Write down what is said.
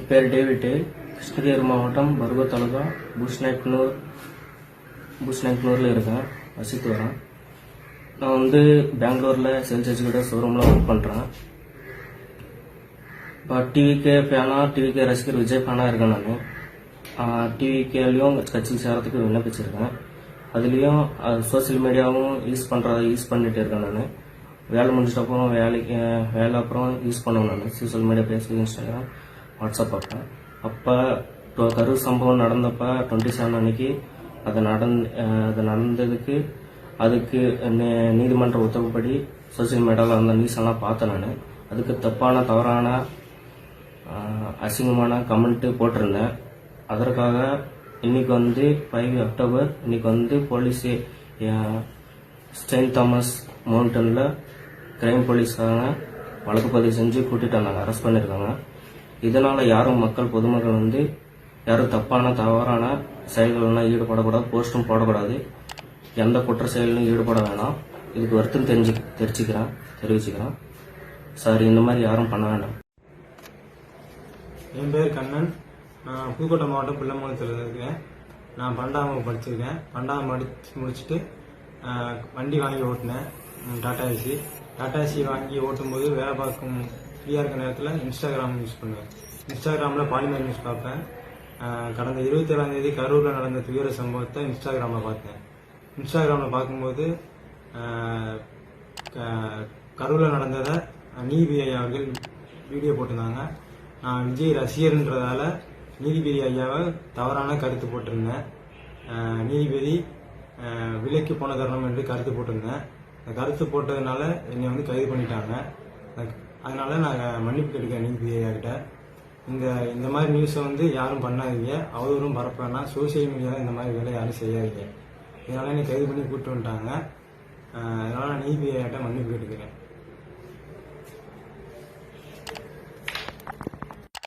என் பேர் டேவிட்டு கிருஷ்ணகிரி மாவட்டம் பருவ தாலுகா புஷ்நாயக்னூர் புஷ்நாயக்னூரில் இருக்கேன். வசித்து வரேன். நான் வந்து பெங்களூரில் சேல்ஸ் எக்ஸிக்யூட்டிவ் ஷோரூமில் ஒர்க் பண்ணுறேன் இப்போ டிவிகே ஃபேனாக டிவிகே ரசிகர் விஜய் ஃபேனாக இருக்கேன் நான். டிவிகேலையும் கட்சிக்கு சேரத்துக்கு விண்ணப்பிச்சிருக்கேன். அதுலேயும் சோஷியல் மீடியாவும் யூஸ் பண்ணுறத யூஸ் பண்ணிட்டு இருக்கேன் நான். வேலை முடிச்சிட்ட அப்புறம் வேலைக்கு வேலை அப்புறம் யூஸ் பண்ணுவேன் நான். Social media Facebook Instagram WhatsApp பார்ப்பேன் அப்போ கரூர் சம்பவம் நடந்தப்ப டுவெண்ட்டி செவன் அன்னைக்கு அது நடந் அது நடந்ததுக்கு அதுக்கு நே- நீதிமன்ற உத்தரவுப்படி சோஷியல் மீடியாவில் வந்த நியூஸ் எல்லாம் பார்த்தேன் நான். அதுக்கு தப்பான தவறான அசிங்கமான கமெண்ட்டு போட்டிருந்தேன். அதற்காக இன்னைக்கு வந்து ஃபைவ் அக்டோபர் இன்னைக்கு வந்து போலீஸ் செயின்ட் தாமஸ் மவுண்டனில் கிரைம் போலீஸ்காரங்க வழக்கு பதிவு செஞ்சு கூட்டிகிட்டு வந்தாங்க. அரெஸ்ட் பண்ணியிருக்காங்க இதனால் யாரும் மக்கள் பொதுமக்கள் வந்து யாரும் தப்பான தவறான செயல்கள்லாம் ஈடுபடக்கூடாது போஸ்ட்டும் போடக்கூடாது. எந்த குற்ற செயலும் ஈடுபட வேணாம். இதுக்கு வருத்தம் தெரிஞ்சு தெரிஞ்சுக்கிறேன் தெரிவிச்சுக்கிறேன். சார் இந்த மாதிரி யாரும் பண்ண வேண்டாம். என் பேர் கண்ணன். நான் புதுக்கோட்டை மாவட்டம் பிள்ளைமூலத்தில் இருக்கேன். நான் பன்னெண்டாம் படிச்சிருக்கேன். பன்னெண்டாம் படிச்சு முடிச்சுட்டு வண்டி வாங்கி ஓட்டினேன். டாட்டா டாடா ஏசி. டாடா ஏசி வாங்கி ஓட்டும்போது வேலை பார்க்கும் ஃப்ரீயாக இருக்க நேரத்தில் இன்ஸ்டாகிராம் யூஸ் பண்ணுவேன். இன்ஸ்டாகிராமில் பாலிமர் நியூஸ் பார்ப்பேன். கடந்த இருபத்தேழாம் தேதி கரூரில் நடந்த துயர சம்பவத்தை இன்ஸ்டாகிராமில் பார்த்தேன். இன்ஸ்டாகிராமில் பார்க்கும்போது க- கரூரில் நடந்ததை நீதிபதி ஐயா அவர்கள் வீடியோ போட்டிருந்தாங்க. நான் விஜய் ரசிகர்ன்றதால நீதிபதி ஐயாவை தவறான கருத்து போட்டிருந்தேன். நீதிபதி விலைக்கு போன தருணம் என்று கருத்து போட்டிருந்தேன். அந்த கருத்து போட்டதுனால என்னை வந்து கைது பண்ணிட்டாங்க. அதனால நாங்கள் மன்னிப்பு கேட்டுக்கிறேன் நீதிபதி இந்த இந்த மாதிரி நியூஸை வந்து யாரும் பண்ணாதீங்க. அவதூறும் பரப்ப வேணாம். சோசியல் மீடியாவில் இந்த மாதிரி வேலை யாரும் செய்யாதீங்க. இதனால் என்னை கைது பண்ணி கூப்பிட்டு வந்துட்டாங்க. அதனால் நான் நீதிபதி மன்னிப்பு கேட்டுக்கிறேன்.